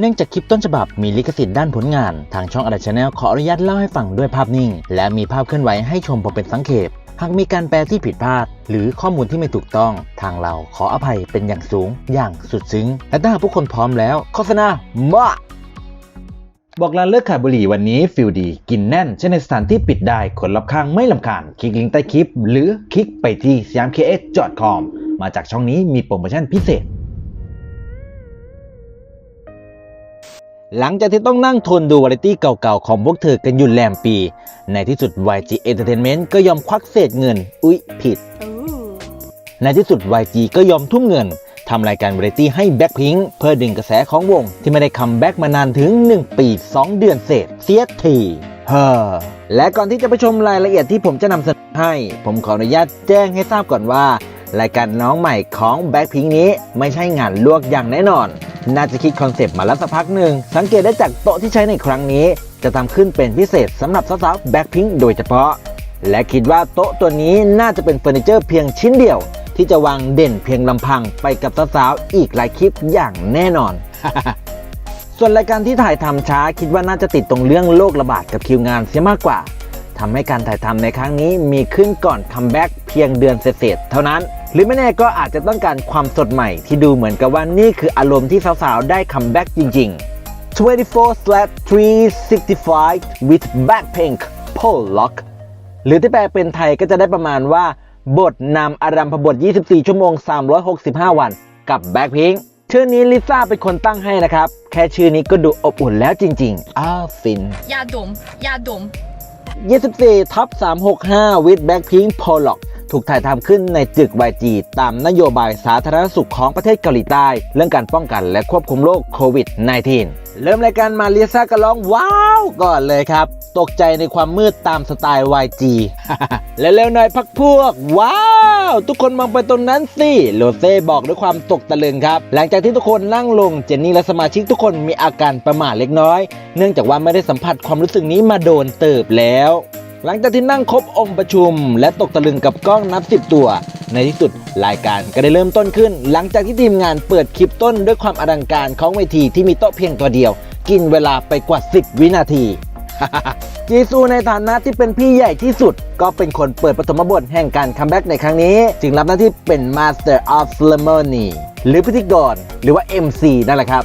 เนื่องจากคลิปต้นฉบับมีลิขสิทธิ์ด้านผลงาน ทางช่องอดัชแนลขออนุญาตเล่าให้ฟังด้วยภาพนิ่ง และมีภาพเคลื่อนไหวให้ชมพอเป็นสังเขปหากมีการแปลที่ผิดพลาด หรือข้อมูลที่ไม่ถูกต้อง ทางเราขออภัยเป็นอย่างสูง อย่างสุดซึ้ง และถ้าหากผู้คนพร้อมแล้วโฆษณามาบอกลาเลิกขายบุหรี่วันนี้ฟิลดี กินแน่นเช่นในสถานที่ปิดได้คนรอบข้างไม่ลำคาญคลิกลิงก์ใต้คลิป หรือคลิกไปที่สยามเคเอสจอดคอมมาจากช่องนี้มีโปรโมชั่นพิเศษ หลังจากที่ต้องนั่งทนดูวาไรตี้เก่าๆ ของพวกเธอกันอยู่แลมปี ในที่สุด YG Entertainment ก็ยอมควักเศษเงิน อุ๊ย ผิด ในที่สุด YG ก็ยอมทุ่มเงินทำรายการวาไรตี้ให้แบ็คพิงเพื่อดึงกระแสของวง ที่ไม่ได้คัมแบ็กมานานถึง 1 ปี 2 เดือนเศษเสียทีเฮ้อและก่อนที่จะไปชมรายละเอียดที่ผมจะนำเสนอให้ ผมขออนุญาตแจ้งให้ทราบก่อนว่า รายการน้องใหม่ของแบ็คพิงนี้ไม่ใช่งานลวกอย่างแน่นอน น่าจะคิดคอนเซปต์มาแล้วสักพักหนึ่ง สังเกตได้จากโต๊ะที่ใช้ในครั้งนี้ จะทำขึ้นเป็นพิเศษสำหรับสาวๆแบ็คพิงโดยเฉพาะ และคิดว่าโต๊ะตัวนี้น่าจะเป็นเฟอร์นิเจอร์เพียงชิ้นเดียว ที่จะวางเด่นเพียงลำพังไปกับสาวๆอีกหลายคลิปอย่างแน่นอนส่วนรายการที่ถ่ายทำช้าคิดว่าน่าจะติดตรงเรื่องโรคระบาดกับคิวงานเสียมากกว่าทำให้การถ่ายทำในครั้งนี้มีขึ้นก่อนคัมแบ็กเพียงเดือนเศษๆเท่านั้น หรือไม่แน่ก็อาจจะต้องการความสดใหม่ที่ดูเหมือนกับว่านี่คืออารมณ์ที่สาวๆ ได้คัมแบ็กจริงๆ 24/365 with Backpink Pollock หรือที่แปลเป็นไทยก็จะได้ประมาณว่า บทนำอารัมพบท 24 ชั่วโมง 365 วันกับแบ็คพิงชื่อนี้ลิซ่าเป็นคนตั้งให้นะครับ แค่ชื่อนี้ก็ดูอบอุ่นแล้วจริงๆ อ้าวฟิน ยาดม ยาดม 24 ทับ365 with Blackpink Pollock ถูกถ่ายทำขึ้นในตึก YG ตามนโยบายสาธารณสุขของประเทศเกาหลีใต้ เรื่องการป้องกันและควบคุมโรคโควิด -19 เริ่มรายการมาลิซ่าก็ร้องว้าวก่อนเลยครับ ตกใจในความมืดตามสไตล์ YG และเร็วหน่อยพักพวก ว้าวทุกคนมองไปตรงนั้นสิโรเซ่บอกด้วยความตกตะลึงครับ หลังจากที่ทุกคนนั่งลงเจนนี่และสมาชิกทุกคนมีอาการประหม่าเล็กน้อย เนื่องจากว่าไม่ได้สัมผัสความรู้สึกนี้มาโดนเติบแล้ว หลังจากที่นั่งครบองค์ประชุม และตกตะลึงกับกล้องนับ10ตัว ในที่สุดรายการก็ได้เริ่มต้นขึ้น หลังจากที่ทีมงานเปิดคลิปต้นด้วยความอลังการของเวทีที่มีโต๊ะเพียงตัวเดียว กินเวลาไปกว่า 10 วินาที จีซูในฐานะที่เป็นพี่ใหญ่ที่สุด ก็เป็นคนเปิดปฐมบทแห่งการคัมแบ็กในครั้งนี้ จึงรับหน้าที่เป็น Master of Ceremony หรือพิธีกรหรือว่า MC นั่นแหละครับ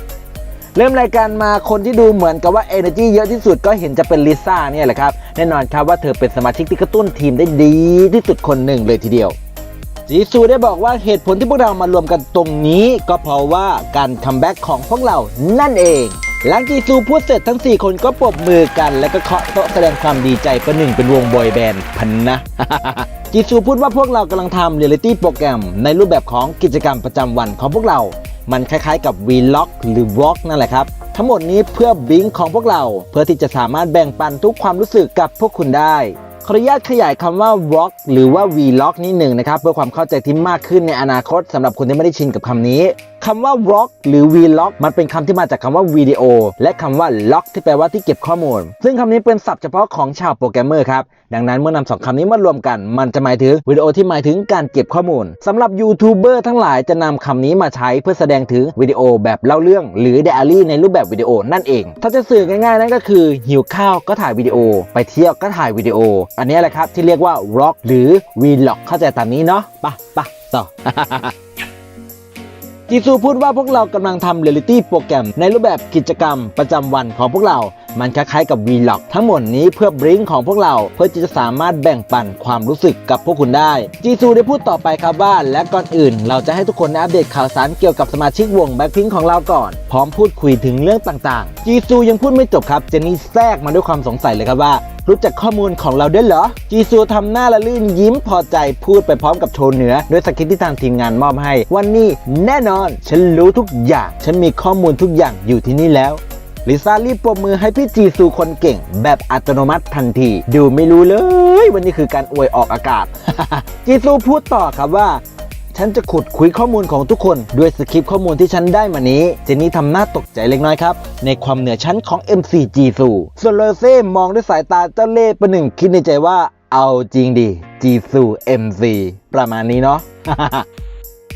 เริ่มรายการมาคนที่ดูเหมือนกับว่า Energy เยอะที่สุดก็เห็นจะเป็นลิซ่าเนี่ยแหละครับ แน่นอนครับว่าเธอเป็นสมาชิกที่กระตุ้นทีมได้ดีที่สุดคนหนึ่งเลยทีเดียวจีซูได้บอกว่าเหตุผลที่พวกเรามารวมกันตรงนี้ ก็เพราะว่าการคัมแบ็กของพวกเรานั่นเอง หลังจีซูพูดเสร็จทั้ง 4 คนก็ปรบมือกัน แล้วก็เคาะโต๊ะแสดงความดีใจประหนึ่งเป็นวงบอยแบนด์พันนะ จีซูพูดว่าพวกเรากำลังทำเรียลิตี้โปรแกรมในรูปแบบของกิจกรรมประจำวันของพวกเรา มันคล้ายๆกับ Vlog หรือ Vlog นั่นแหละครับ ทั้งหมดนี้เพื่อบิงของพวกเรา เพื่อที่จะสามารถแบ่งปันทุกความรู้สึกกับพวกคุณได้ ขออนุญาตขยายคำว่า vlog หรือว่า vlog นิดหนึ่งนะครับ เพื่อความเข้าใจที่มากขึ้นในอนาคตสำหรับคนที่ไม่ได้ชินกับคำนี้ คำว่า vlog หรือ vlog มันเป็นคำที่มาจากคำว่าวิดีโอและคำว่า log ที่แปลว่าที่เก็บข้อมูล ซึ่งคำนี้เป็นศัพท์เฉพาะของชาวโปรแกรมเมอร์ครับ ดังนั้นเมื่อนำสองคำนี้มารวมกัน มันจะหมายถึงวิดีโอที่หมายถึงการเก็บข้อมูลสำหรับยูทูบเบอร์ทั้งหลายจะนำคำนี้มาใช้เพื่อแสดงถึงวิดีโอแบบเล่าเรื่อง หรือไดอารี่ในรูปแบบวิดีโอนั่นเอง ถ้าจะสื่อง่ายๆ นั่นก็คือหิวข้าวก็ถ่ายวิดีโอ ไปเที่ยวก็ถ่ายวิดีโอ อันนี้แหละครับที่เรียกว่า vlog หรือ vlog เข้าใจตามนี้เนาะปะปะต่อ จีซูพูดว่าพวกเรากำลังทำเรียลิตี้โปรแกรมในรูปแบบกิจกรรมประจำวันของพวกเรา มันคล้ายๆกับ Vlog ทั้งหมดนี้เพื่อบริงของพวกเราเพื่อที่จะสามารถแบ่งปันความรู้สึกกับพวกคุณได้ จีซูได้พูดต่อไปครับว่า และก่อนอื่น เราจะให้ทุกคนอัปเดตข่าวสารเกี่ยวกับสมาชิกวงแบ็คพิงของเราก่อน พร้อมพูดคุยถึงเรื่องต่างๆ จีซูยังพูดไม่จบครับเจนนี่แทรกมาด้วยความสงสัยเลยครับว่ารู้จักข้อมูลของเราด้วยเหรอ จีซูทำหน้าละลื่นยิ้มพอใจพูดไปพร้อมกับโชว์เหนือด้วยสคริปต์ที่ทางทีมงานมอบให้ วันนี้แน่นอน ฉันรู้ทุกอย่าง ฉันมีข้อมูลทุกอย่างอยู่ที่นี่แล้ว ลิซ่ารีบปรบมือให้พี่จีซูคนเก่ง แบบอัตโนมัติทันที ดูไม่รู้เลย วันนี้คือการอวยออกอากาศ จีซูพูดต่อครับว่าฉันจะขุดคุยข้อมูลของทุกคนด้วยสคริปต์ข้อมูลที่ฉันได้มานี้ เจนนี่ทำหน้าตกใจเล็กน้อยครับ ในความเหนือชั้นของ MC จีซูส่วนเลเซ่มองด้วยสายตาเจ้าเล่ห์ประหนึ่งคิดในใจว่าเอาจริงดิจีซู MC ประมาณนี้เนาะ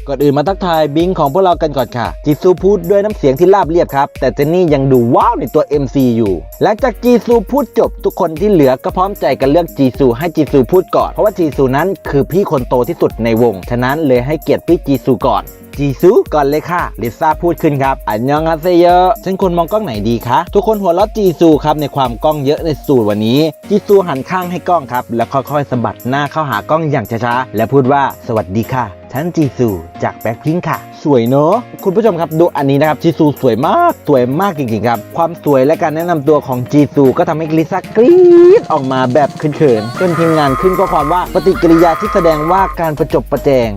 ก่อนอื่นมาทักทายบิงของพวกเรากันก่อนค่ะ จีซูพูดด้วยน้ำเสียงที่ราบเรียบครับ แต่เจนนี่ยังดูว้าวในตัว MC อยู่ หลังจากจีซูพูดจบ ทุกคนที่เหลือก็พร้อมใจกันเลือกจีซูให้จีซูพูดก่อน เพราะว่าจีซูนั้นคือพี่คนโตที่สุดในวง ฉะนั้นเลยให้เกียรติพี่จีซูก่อนจีซูก่อนเลยค่ะ ลิซ่าพูดขึ้นครับ อันยองอาเซเยอฉันควรมองกล้องไหนดีคะ ทุกคนหัวเราะจีซูครับในความกล้องเยอะในสูตรวันนี้ จีซูหันข้างให้กล้องครับ แล้วค่อยๆสะบัดหน้าเข้าหากล้องอย่างช้าๆ และพูดว่าสวัสดีค่ะฉันจีซูจากแบ็คพิงค่ะสวยเนอะคุณผู้ชมครับดูอันนี้นะครับจีซูสวยมากสวยมากจริงๆครับ ความสวยและการแนะนำตัวของจีซูก็ทำให้ลิซ่ากรี๊ดออกมาแบบเขินๆจนทีมงานขึ้นข้อความว่าปฏิกิริยาที่แสดงว่าการประจบประแจง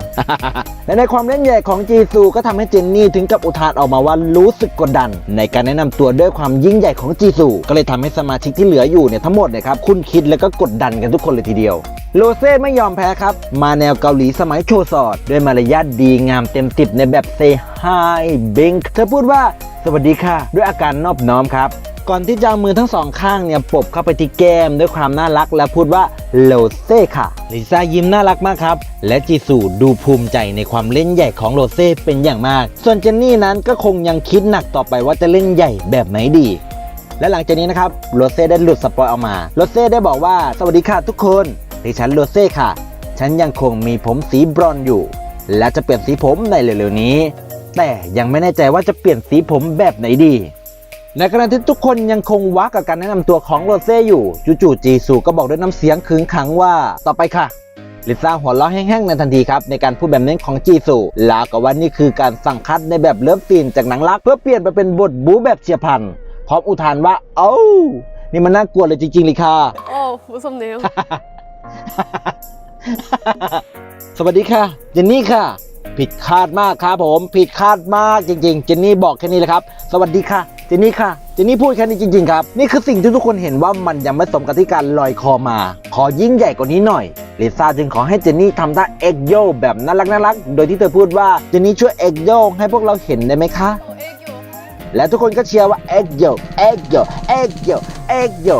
และในความเล่นใหญ่ของจีซูก็ทำให้เจนนี่ถึงกับอุทานออกมาว่ารู้สึกกดดัน ในการแนะนำตัวด้วยความยิ่งใหญ่ของจีซูก็เลยทำให้สมาชิกที่เหลืออยู่เนี่ยทั้งหมดนี่ยครับคุณคิดแล้วก็กดดันกันทุกคนเลยทีเดียวโลเซ่ไม่ยอมแพ้ครับ มาแนวเกาหลีสมัยโชซอด ด้วยมารยาทดีงามเต็มสิบในแบบเซฮายบิงเธอพูดว่าสวัสดีค่ะ ด้วยอาการนอบน้อมครับ ก่อนที่จะเอามือทั้งสองข้างเนี่ยปบเข้าไปที่แก้มด้วยความน่ารักและพูดว่าโลเซ่ค่ะ ลิซ่ายิ้มน่ารักมากครับ และจีซูดูภูมิใจในความเล่นใหญ่ของโลเซ่เป็นอย่างมาก ส่วนเจนนี่นั้นก็คงยังคิดหนักต่อไปว่าจะเล่นใหญ่แบบไหนดีและหลังจากนี้นะครับโรเซ่ได้หลุดสปอยออกมาโรเซ่ได้บอกว่าสวัสดีค่ะทุกคนดิฉันโรเซ่ค่ะ ฉันยังคงมีผมสีบรอนอยู่ และจะเปลี่ยนสีผมในเร็วๆนี้ แต่ยังไม่แน่ใจว่าจะเปลี่ยนสีผมแบบไหนดี ในขณะที่ทุกคนยังคงว้ากับการแนะนำตัวของโรเซ่อยู่จู่ๆจีซูก็บอกด้วยน้ำเสียงขึงขังว่าต่อไปค่ะลิซ่าหัวเราะแห้งๆในทันทีครับในการพูดแบบนี้ของจีซูลาวกับว่านี่คือการสั่งคัดในแบบเลิฟซีนจากหนังรัก เพื่อเปลี่ยนไปเป็นบทบู๊แบบเฉียพันพร้อมอุทานว่า เอ้านี่มันน่ากลัวเลยจริงๆลิค่ะโอ้ผู้สมเนีย สวัสดีค่ะ เจนนี่ค่ะ ผิดคาดมากครับผม ผิดคาดมากจริง ๆ เจนนี่บอกแค่นี้เลยครับ สวัสดีค่ะ เจนนี่ค่ะ เจนนี่พูดแค่นี้จริง ๆ ครับ นี่คือสิ่งที่ทุกคนเห็นว่ามันยังไม่สมกับที่การลอยคอมา ขอยิ่งใหญ่กว่านี้หน่อยลิซ่าจึงขอให้เจนนี่ทำท่าเอ็กโยแบบน่ารักๆโดยที่เธอพูดว่าเจนนี่ช่วยเอ็กโยให้พวกเราเห็นได้ไหมคะ และทุกคนก็เชียร์ว่าเอ็กโยเอ็กโยเอ็กโยเอ็กโย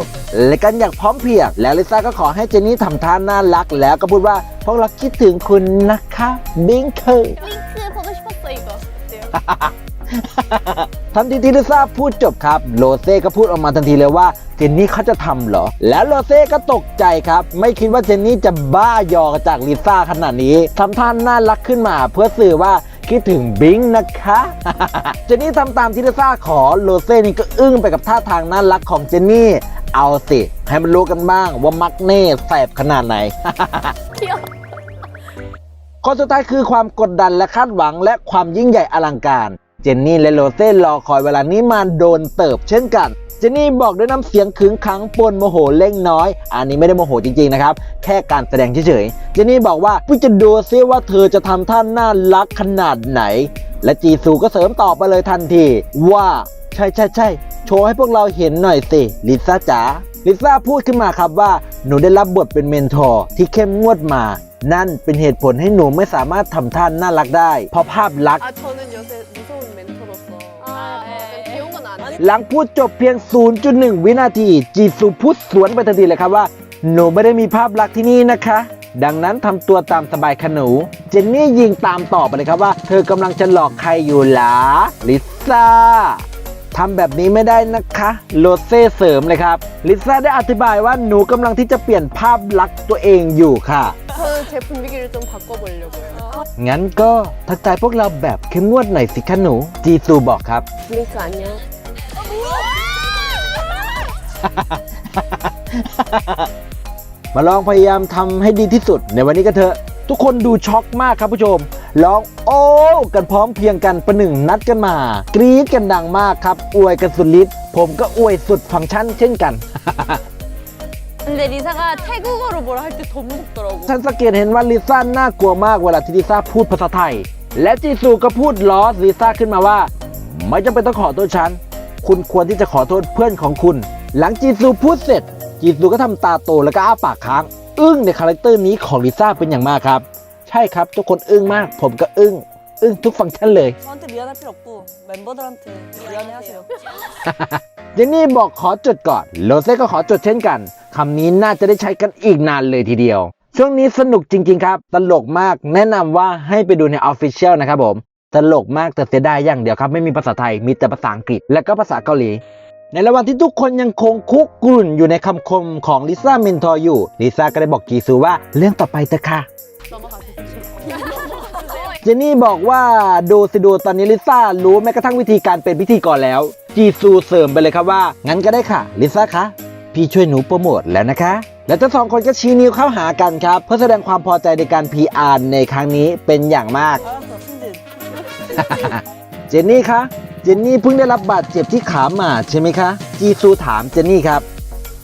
และกันอย่างพร้อมเพรียงแล้วลิซ่าก็ขอให้เจนนี่ทำท่าน่ารัก แล้วก็พูดว่าพวกเราคิดถึงคุณนะคะบิงเคอร์ 링크 보고 싶었어 이거. 어때요? ทันทีที่ลิซ่าพูดจบครับ โรเซ่ก็พูดออกมาทันทีเลยว่าเจนนี่เขาจะทำเหรอ แล้วโรเซ่ก็ตกใจครับ ไม่คิดว่าเจนนี่จะบ้ายอจากลิซ่าขนาดนี้ทำท่าน่ารักขึ้นมา เพื่อสื่อว่า คิดถึงบิงนะคะ เจนนี่ทำตามที่ลิซ่าขอโรเซ่นี่ก็อึ้งไปกับท่าทางน่ารักของเจนนี่ เอาสิ ให้มันรู้กันบ้างว่ามักเน่แสบขนาดไหน ข้อสุดท้ายคือความกดดันและคาดหวังและความยิ่งใหญ่อลังการ เจนนี่และโรเซ่รอคอยเวลานี้มาโดนเติบเช่นกันเจนนี่บอกด้วยน้ำเสียงขึงขังปนโมโหเล็กน้อย อันนี้ไม่ได้โมโหจริงๆนะครับ แค่การแสดงเฉยๆ เจนนี่บอกว่าพี่จะดูซิว่าเธอจะทำท่านน่ารักขนาดไหน และจีซูก็เสริมตอบไปเลยทันที ว่าใช่ใช่ใช่โชว์ให้พวกเราเห็นหน่อยสิ ลิซ่าจ๋า ลิซ่าพูดขึ้นมาครับว่าหนูได้รับบทเป็นเมนทอร์ที่เข้มงวดมา นั่นเป็นเหตุผลให้หนูไม่สามารถทำท่านน่ารักได้ เพราะภาพลักษณ์ หลังพูดจบเพียง 0.1 วินาที จีซูพูดสวนไปทันทีเลยครับว่า หนูไม่ได้มีภาพลักษณ์ที่นี่นะคะ ดังนั้นทำตัวตามสบายขนู เจนนี่ยิงตามต่อไปเลยครับว่า เธอกำลังจะหลอกใครอยู่หลาลิซ่าทำแบบนี้ไม่ได้นะคะโรเซ่เสริมเลยครับ ลิซ่าได้อธิบายว่าหนูกำลังที่จะเปลี่ยนภาพลักษณ์ตัวเองอยู่ค่ะ 저는 제 분위기를 좀 바꿔 보려고요. งั้นก็ทักทายพวกเราแบบเข้มงวดหน่อยสิคะหนู จีซูบอกครับ 블링크 안녕. มาลองพยายามทำให้ดีที่สุดในวันนี้กันเถอะ ทุกคนดูช็อกมากครับผู้ชมร้องโอ้กันพร้อมเพรียงกันประหนึ่งนัดกันมา กรี๊ดกันดังมากครับ อวยกันสุดฤทธิ์ผมก็อวยสุดฟังก์ชันเช่นกัน 근데 리사가 태국어로 뭐라 할 때 더 무섭더라고. ฉันสังเกตเห็นว่าลิซ่าน่ากลัวมากเวลาที่ลิซ่าพูดภาษาไทย และจีซูก็พูดล้อลิซ่าขึ้นมาว่า ไม่จำเป็นต้องขอโทษฉัน คุณควรที่จะขอโทษเพื่อนของคุณ หลังจีซูพูดเสร็จ จีซูก็ทำตาโตแล้วก็อ้าปากค้าง อึ้งในคาแรคเตอร์นี้ของลิซ่าเป็นอย่างมากครับ ใช่ครับ ทุกคนอึ้งมาก ผมก็อึ้งอึ้งทุกฟังก์ชันเลยเจนนี่บอกขอจดก่อนโลเซก็ขอจดเช่นกันคำนี้น่าจะได้ใช้กันอีกนานเลยทีเดียว ช่วงนี้สนุกจริง ๆ ครับ ตลกมากแนะนำว่าให้ไปดูในออฟฟิเชียลนะครับผม ตลกมากแต่เสียดายอย่างเดียวครับ ไม่มีภาษาไทยมีแต่ภาษาอังกฤษและก็ภาษาเกาหลี ในระหว่างที่ทุกคนยังคงคุกกรุ่นอยู่ในคำคมของลิซ่ามินทออยู่ลิซ่าก็ได้บอกกีซูว่าเรื่องต่อไปเถอะค่ะเจนนี่บอกว่าดูสิดูตอนนี้ลิซ่ารู้แม้กระทั่งวิธีการเป็นพิธีกรแล้ว จีซูเสริมไปเลยครับว่า งั้นก็ได้ค่ะลิซ่าคะพี่ช่วยหนูโปรโมทแล้วนะคะ และทั้งสองคนก็ชี้นิ้วเข้าหากันครับ เพื่อแสดงความพอใจในการ PR ในครั้งนี้เป็นอย่างมาก เจนนี่คะ เจนนี่เพิ่งได้รับบาดเจ็บที่ขามาใช่ไหมคะ จีซูถามเจนนี่ครับ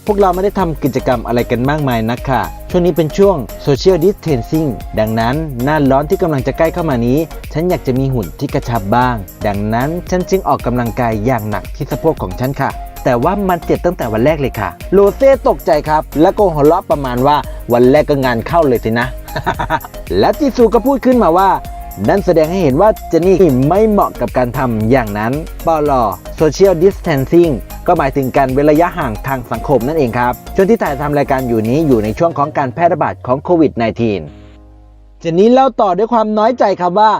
พวกเราไม่ได้ทำกิจกรรมอะไรกันมากมายนักค่ะ ช่วงนี้เป็นช่วง Social Distancing ดังนั้นหน้าร้อนที่กำลังจะใกล้เข้ามานี้ ฉันอยากจะมีหุ่นที่กระชับบ้าง ดังนั้นฉันจึงออกกำลังกายอย่างหนักที่สะโพกของฉันค่ะแต่ว่ามันเจ็บตั้งแต่วันแรกเลยค่ะ โรเซ่ตกใจครับ และโกหัวเราะประมาณว่าวันแรกก็งานเข้าเลยสินะ และจีซูก็พูดขึ้นมาว่า นั่นแสดงให้เห็นว่าเจนนี่ไม่เหมาะกับการทำอย่างนั้นปลอ Social Distancing ก็หมายถึงการเว้นระยะห่างทางสังคมนั่นเองครับช่วงที่ถ่ายทำรายการอยู่นี้อยู่ในช่วงของการแพร่ระบาดของโควิด -19 เจนนี่เล่าต่อด้วยความน้อยใจครับว่า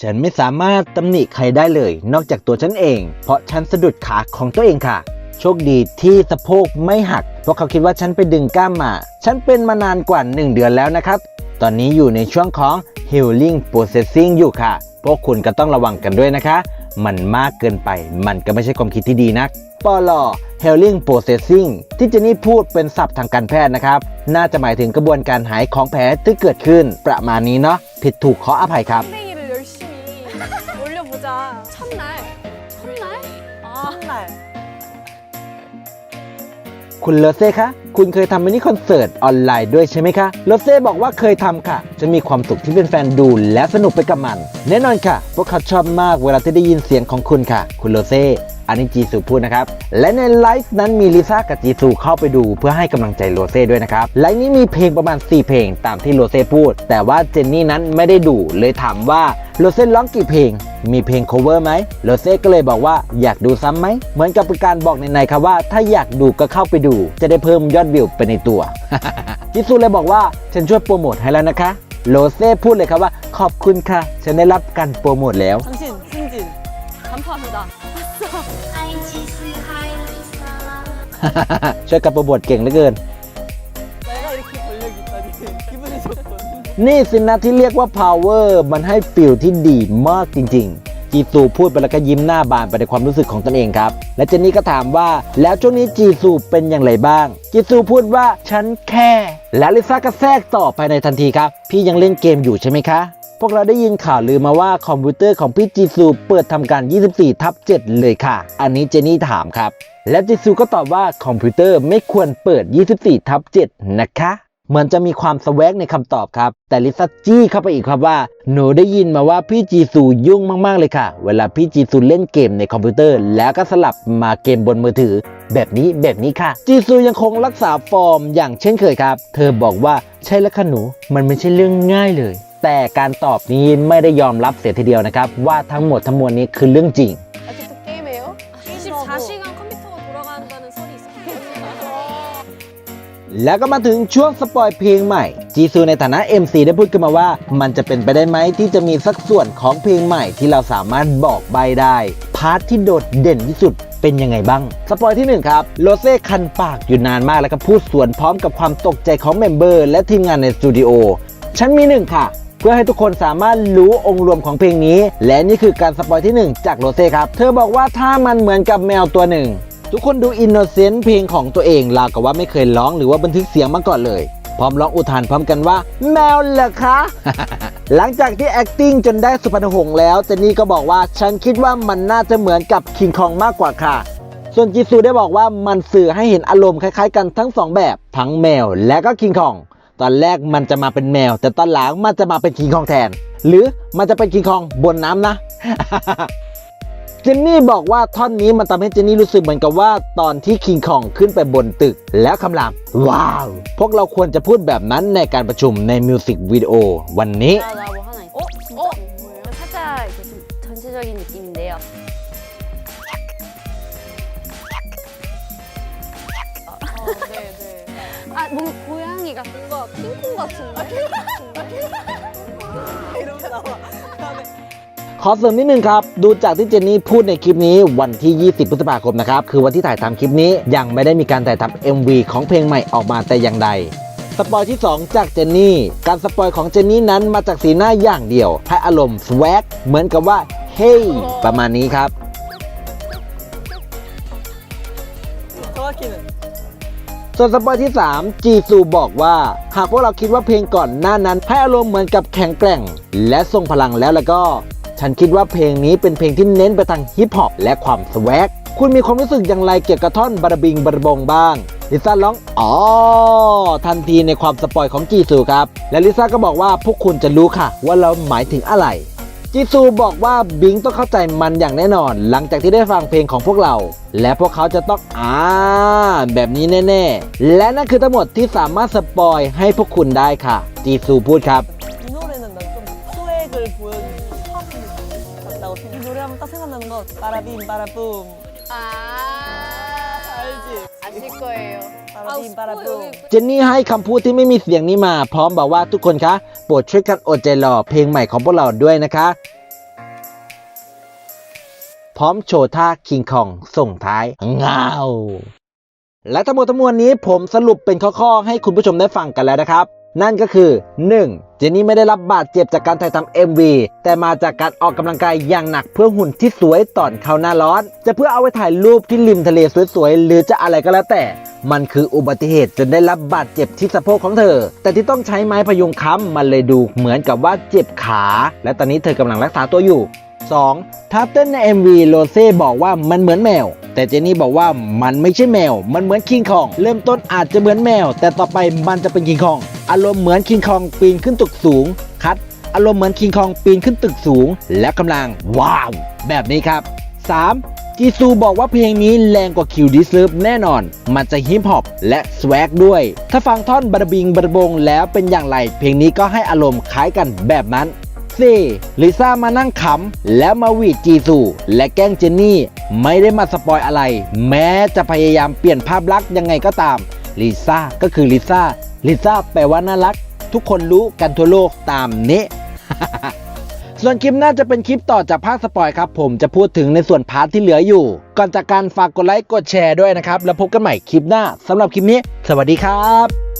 ฉันไม่สามารถตำหนิใครได้เลย นอกจากตัวฉันเอง เพราะฉันสะดุดขาของตัวเองค่ะ โชคดีที่สะโพกไม่หัก เพราะเขาคิดว่าฉันไปดึงกล้ามมา ฉันเป็นมานานกว่า 1 เดือนแล้วนะครับ ตอนนี้อยู่ในช่วงของ healing processing อยู่ค่ะ พวกคุณก็ต้องระวังกันด้วยนะคะ มันมากเกินไป มันก็ไม่ใช่ความคิดที่ดีนักปลอ healing processing ที่เจนี่พูดเป็นศัพท์ทางการแพทย์นะครับ น่าจะหมายถึงกระบวนการหายของแผลที่เกิดขึ้นประมาณนี้เนาะผิดถูกขออภัยครับ คุณเลเซ่คะคุณเคยทำมินิคอนเสิร์ตออนไลน์ด้วยใช่ไหมคะเลเซ่บอกว่าเคยทำค่ะ จะมีความสุขที่เป็นแฟนดูและสนุกไปกับมัน แน่นอนค่ะ พวกเขาชอบมากเวลาที่ได้ยินเสียงของคุณค่ะ คุณเลเซ่ อันนี้จีซูพูดนะครับ และในไลฟ์นั้นมีลิซ่ากับจีซูเข้าไปดูเพื่อให้กำลังใจโรเซ่ด้วยนะครับไลฟ์นี้มีเพลงประมาณ 4 เพลงตามที่โรเซ่พูด แต่ว่าเจนนี่นั้นไม่ได้ดูเลยถามว่าโรเซ่ร้องกี่เพลง มีเพลง cover ไหมโรเซ่ก็เลยบอกว่าอยากดูซ้ำไหม เหมือนกับเป็นการบอกในๆครับว่า ถ้าอยากดูก็เข้าไปดู จะได้เพิ่มยอดวิวไปในตัว จิซูเลยบอกว่าฉันช่วยโปรโมทให้แล้วนะคะโรเซ่พูดเลยครับว่าขอบคุณค่ะ ฉันได้รับการโปรโมทแล้ว ช่วยกันปรโมทเก่งเหลือเกิน นี่สินะที่เรียกว่า power มันให้ฟิลที่ดีมากจริง ๆจีซูพูดไปแล้วก็ยิ้มหน้าบานไปในความรู้สึกของตนเองครับ และเจนนี่ก็ถามว่าแล้วช่วงนี้จีซูเป็นอย่างไรบ้าง จีซูพูดว่าฉันแค่ และลิซ่าก็แทรกต่อภายในทันทีครับ พี่ยังเล่นเกมอยู่ใช่ไหมคะ วกเราได้ยินข่าวลือมาว่าคอมพิวเตอร์ของพี่จีซูเปิดทำการ 24 ทับ 7 เลยค่ะ อันนี้เจนี่ถามครับ และจีซูก็ตอบว่าคอมพิวเตอร์ไม่ควรเปิด 24 ทับ 7 นะคะเหมือนจะมีความสแวกในคำตอบครับ แต่ลิซ่าจี้เข้าไปอีกครับว่า หนูได้ยินมาว่าพี่จีซูยุ่งมากๆเลยค่ะ เวลาพี่จีซูเล่นเกมในคอมพิวเตอร์ แล้วก็สลับมาเกมบนมือถือ แบบนี้แบบนี้ค่ะ จีซูยังคงรักษาฟอร์มอย่างเช่นเคยครับ เธอบอกว่าใช่แล้วค่ะหนู มันไม่ใช่เรื่องง่ายเลย แต่การตอบนี้ไม่ได้ยอมรับเสียทีเดียวนะครับ ว่าทั้งหมดทั้งมวลนี้คือเรื่องจริง 아직도 게임해요? 24시간 컴퓨터가 돌아간다는 설이 있어요. แล้วก็มาถึงช่วงสปอยเพลงใหม่ จีซูในฐานะ MC ได้พูดขึ้นมาว่า มันจะเป็นไปได้ไหมที่จะมีสักส่วนของเพลงใหม่ที่เราสามารถบอกใบได้ พาร์ทที่โดดเด่นที่สุดเป็นยังไงบ้าง สปอยที่ 1 ครับ โรเซ่คันปากอยู่นานมากแล้วก็พูดสวนพร้อมกับความตกใจของเมมเบอร์ และทีมงานในสตูดิโอ ฉันมีหนึ่งค่ะ เ พื่อให้ทุกคนสามารถรู้องค์รวมของเพลงนี้ และนี่คือการสปอยที่ 1 จากโรเซ่ครับ เธอบอกว่าถ้ามันเหมือนกับแมวตัวหนึ่ง ทุกคนดูอินโนเซนต์เพลงของตัวเองราวกับว่าไม่เคยร้องหรือว่าบันทึกเสียงมาก่อนเลยพร้อมร้องอุทานพร้อมกันว่า แมวเหรอคะ หลังจากที่ acting จนได้สุพรรณหงษ์แล้วเจนนี่ก็บอกว่าฉันคิดว่ามันน่าจะเหมือนกับคิงคองมากกว่าค่ะ ส่วนจีซูได้บอกว่ามันสื่อให้เห็นอารมณ์คล้ายๆ กันทั้งสองแบบ ทั้งแมวและก็คิงคอง ตอนแรกมันจะมาเป็นแมว แต่ตอนหลังมันจะมาเป็นคิงคองแทน หรือมันจะเป็นคิงคองบนน้ำนะ เจนนี่บอกว่าท่อนนี้มันทำให้เจนนี่รู้สึกเหมือนกับว่าตอนที่คิงคองขึ้นไปบนตึก แล้วคำรามว้าว พวกเราควรจะพูดแบบนั้นในการประชุมในมิวสิกวิดีโอวันนี้ 나 나 뭐 하나 있어. 어? 진짜? 어? 뭐예요? 살짝 이렇게 좀 전체적인 느낌인데요. 어, 네, 네. 아, 뭔가 고양이 고양이가 뭔가 킹콩 같은데? 이러면서 나와. 다음에 ขอเสริมนิดนึงครับ ดูจากที่เจนนี่พูดในคลิปนี้วันที่ 20 พฤษภาคมนะครับ คือวันที่ถ่ายทำคลิปนี้ยังไม่ได้มีการถ่ายทำ MV ของเพลงใหม่ออกมาแต่อย่างใด สปอยที่ 2 จากเจนนี่ การสปอยของเจนนี่นั้นมาจากสีหน้าอย่างเดียว ให้อารมณ์สวกเหมือนกับว่า เฮ้ยประมาณนี้ครับ ส่วนสปอยที่ 3 จีซูบอกว่า หากพวกเราคิดว่าเพลงก่อนหน้านั้นให้อารมณ์เหมือนกับแข็งแกร่ง และทรงพลังแล้วแล้วก็ ฉันคิดว่าเพลงนี้เป็นเพลงที่เน้นไปทางฮิปฮอปและความสวกคุณมีความรู้สึกอย่างไรเกี่ยวกับท่อนบาราบิงบาราบงบ้างลิซ่าร้องอ๋อทันทีในความสปอยของจีซูครับ และลิซ่าก็บอกว่าพวกคุณจะรู้ค่ะ ว่าเราหมายถึงอะไร จีซูบอกว่าบิงต้องเข้าใจมันอย่างแน่นอน หลังจากที่ได้ฟังเพลงของพวกเรา และพวกเขาจะต้องอ่าแบบนี้แน่ ๆ และนั่นคือทั้งหมดที่สามารถสปอยให้พวกคุณได้ค่ะ จีซูพูดครับ 이 노래는 난 좀 소액을 보여주는 팝 같다고 생각. 이 노래하면 딱 생각나는 건 바라빔 바라붐. 아, 알지? 아실 거예요. เจนนี่ให้คำพูดที่ไม่มีเสียงนี้มา พร้อมบอกว่าทุกคนคะโปรดช่วยกันอดใจรอเพลงใหม่ของพวกเราด้วยนะคะ พร้อมโชว์ท่าคิงคองส่งท้ายเงาและทั้งหมดทั้งมวลนี้ผมสรุปเป็นข้อๆให้คุณผู้ชมได้ฟังกันแล้วนะครับ นั่นก็คือ 1. เจนนี่ไม่ได้รับบาดเจ็บจากการถ่ายทำ MV แต่มาจากการออกกำลังกายอย่างหนักเพื่อหุ่นที่สวยตอนเข้าหน้าร้อน จะเพื่อเอาไว้ถ่ายรูปที่ริมทะเลสวยๆ หรือจะอะไรก็แล้วแต่ มันคืออุบัติเหตุจนได้รับบาดเจ็บที่สะโพกของเธอ แต่ที่ต้องใช้ไม้พยุงค้ำมันเลยดูเหมือนกับว่าเจ็บขา และตอนนี้เธอกำลังรักษาตัวอยู่ 2. ท่าเต้นใน MV โรเซ่บอกว่ามันเหมือนแมว แต่เจนี่บอกว่ามันไม่ใช่แมว มันเหมือนคิงคอง เริ่มต้นอาจจะเหมือนแมว แต่ต่อไปมันจะเป็นคิงคอง อารมณ์เหมือนคิงคองปีนขึ้นตึกสูงคัดอารมณ์เหมือนคิงคองปีนขึ้นตึกสูง และกำลังว้าวแบบนี้ครับ 3. จีซูบอกว่าเพลงนี้แรงกว่าคิวดิสเลิฟแน่นอน มันจะฮิปฮอปและสวกด้วย ถ้าฟังท่อนบาราบิงบาราบงแล้วเป็นอย่างไร เพลงนี้ก็ให้อารมณ์คล้ายกันแบบนั้น 4. ลิซ่ามานั่งขำแล้วมาวีดจีซูและแกล้งเจนนี่ ไม่ได้มาสปอยอะไร แม้จะพยายามเปลี่ยนภาพลักษณ์ยังไงก็ตาม ลิซ่าก็คือลิซ่าลิซ่าแปลว่าน่ารัก ทุกคนรู้กันทั่วโลกตามนี้ ส่วนคลิปหน้าจะเป็นคลิปต่อจากภาคสปอยครับ ผมจะพูดถึงในส่วนพาร์ทที่เหลืออยู่ ก่อนจากการฝากกดไลค์กดแชร์ด้วยนะครับ แล้วพบกันใหม่คลิปหน้าสำหรับคลิปนี้ สวัสดีครับ